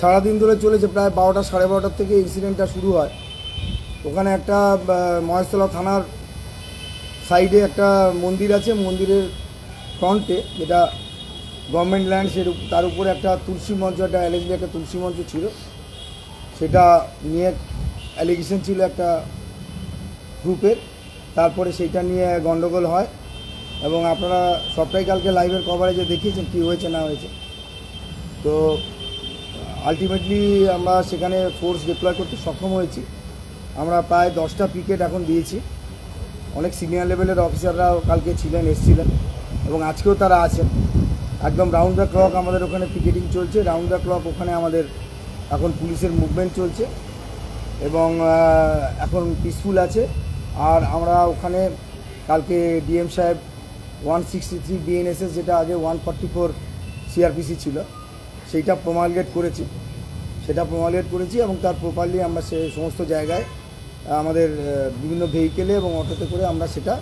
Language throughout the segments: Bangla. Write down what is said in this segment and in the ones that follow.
সারাদিন ধরে চলেছে, প্রায় বারোটা সাড়ে বারোটার থেকে ইনসিডেন্টটা শুরু হয়। ওখানে একটা মহেশতলা থানার সাইডে একটা মন্দির আছে, মন্দিরের ফ্রন্টে যেটা গভর্নমেন্ট ল্যান্ড সে তার উপরে একটা তুলসী মঞ্চ, একটা অ্যালেজলি একটা তুলসী মঞ্চ ছিল। সেটা নিয়ে অ্যালিগেশন ছিল একটা গ্রুপের তারপরে সেইটা নিয়ে গন্ডগোল হয়। এবং আপনারা সবটাই কালকে লাইভের কভারেজে দেখিয়েছেন কী হয়েছে, না হয়েছে। তো আলটিমেটলি আমরা সেখানে ফোর্স ডিপ্লয় করতে সক্ষম হয়েছি। আমরা প্রায় দশটা পিকেট এখন দিয়েছি। অনেক সিনিয়র লেভেলের অফিসাররাও কালকে ছিলেন, এসেছিলেন এবং আজকেও তারা আছেন। একদম রাউন্ড দ্য ক্লক আমাদের ওখানে পিকেটিং চলছে। রাউন্ড দ্য ক্লক ওখানে আমাদের এখন পুলিশের মুভমেন্ট চলছে এবং এখন পিসফুল আছে। আর আমরা ওখানে কালকে ডিএম সাহেব ওয়ান সিক্সটি থ্রি যেটা আগে ওয়ান ফর্টি ফোর ছিল সেইটা প্রমালগেট করেছি। সেটা প্রমালগেট করেছি এবং তার প্রপারলি আমরা সে সমস্ত জায়গায় আমাদের বিভিন্ন ভেহিকেলে এবং অটোতে করে আমরা সেটা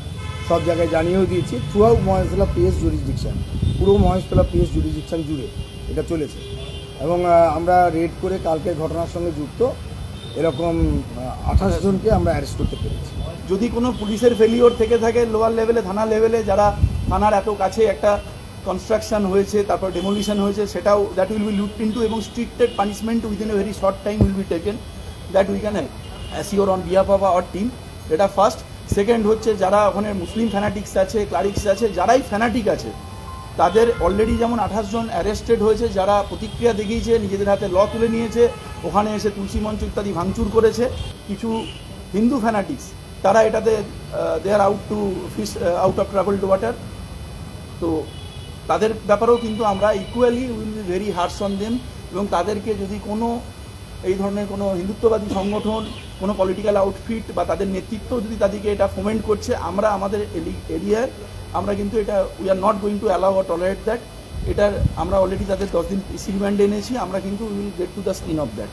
সব জায়গায় জানিয়েও দিয়েছি। Throughout Maheshtala PS jurisdiction পুরো মহেশতলা পিএস জুরিসডিকশান জুড়ে এটা চলেছে। এবং আমরা রেড করে কালকের ঘটনার সঙ্গে যুক্ত, এরকম আঠাশ জনকে আমরা অ্যারেস্ট করতে পেরেছি। যদি কোনো পুলিশের ফেলিওর থেকে থাকে লোয়ার লেভেলে থানা লেভেলে যারা থানার এত কাছে একটা কনস্ট্রাকশন হয়েছে, তারপর ডেমোলিশন হয়েছে, সেটাও that will be look into এবং stricted punishment within a very short time will be taken that we can assure on behalf of our team এটা ফার্স্ট সেকেন্ড হচ্ছে যারা ওখানে মুসলিম ফ্যানাটিক্স আছে ক্লারিক্স আছে, যারাই ফ্যানাটিক আছে, তাদের অলরেডি যেমন আঠাশ জন অ্যারেস্টেড হয়েছে, যারা প্রতিক্রিয়া দেখিয়েছে, নিজেদের হাতে ল তুলে নিয়েছে, ওখানে এসে তুলসী মঞ্চ ইত্যাদি ভাঙচুর করেছে, কিছু হিন্দু ফ্যানাটিক্স তারা এটাতে they are out to fish out of trouble to water তো তাদের ব্যাপারেও কিন্তু আমরা equally will be very harsh on them এবং তাদেরকে যদি কোনো এই ধরনের কোনো হিন্দুত্ববাদী সংগঠন, কোনো পলিটিক্যাল আউটফিট বা তাদের নেতৃত্ব যদি তাদেরকে এটা ফোমেন্ট করছে, আমরা আমাদের এরিয়ায় আমরা কিন্তু এটা we are not going to allow R tolerate that এটার আমরা অলরেডি তাদের দশ দিন রিমান্ডে এনেছি, আমরা কিন্তু will get to the skin of that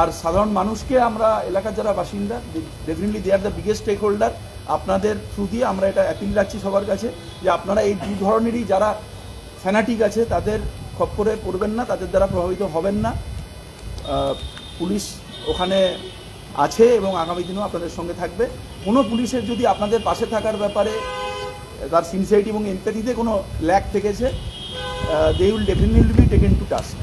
আর সাধারণ মানুষকে আমরা, এলাকার যারা বাসিন্দা definitely they are the biggest stakeholder আপনাদের থ্রু দিয়ে আমরা এটা অ্যাপিল রাখছি সবার কাছে যে আপনারা এই দু ধরনেরই যারা ফ্যানাটিক আছে, তাদের খপ্পরে পড়বেন না, তাদের দ্বারা প্রভাবিত হবেন না। পুলিশ ওখানে আছে এবং আগামী দিনেও আপনাদের সঙ্গে থাকবে। কোনো পুলিশের যদি আপনাদের পাশে থাকার ব্যাপারে তার সিনসিয়ারিটি এবং এমপ্যাথিতে কোনো ল্যাক থেকেছে they will definitely be taken to task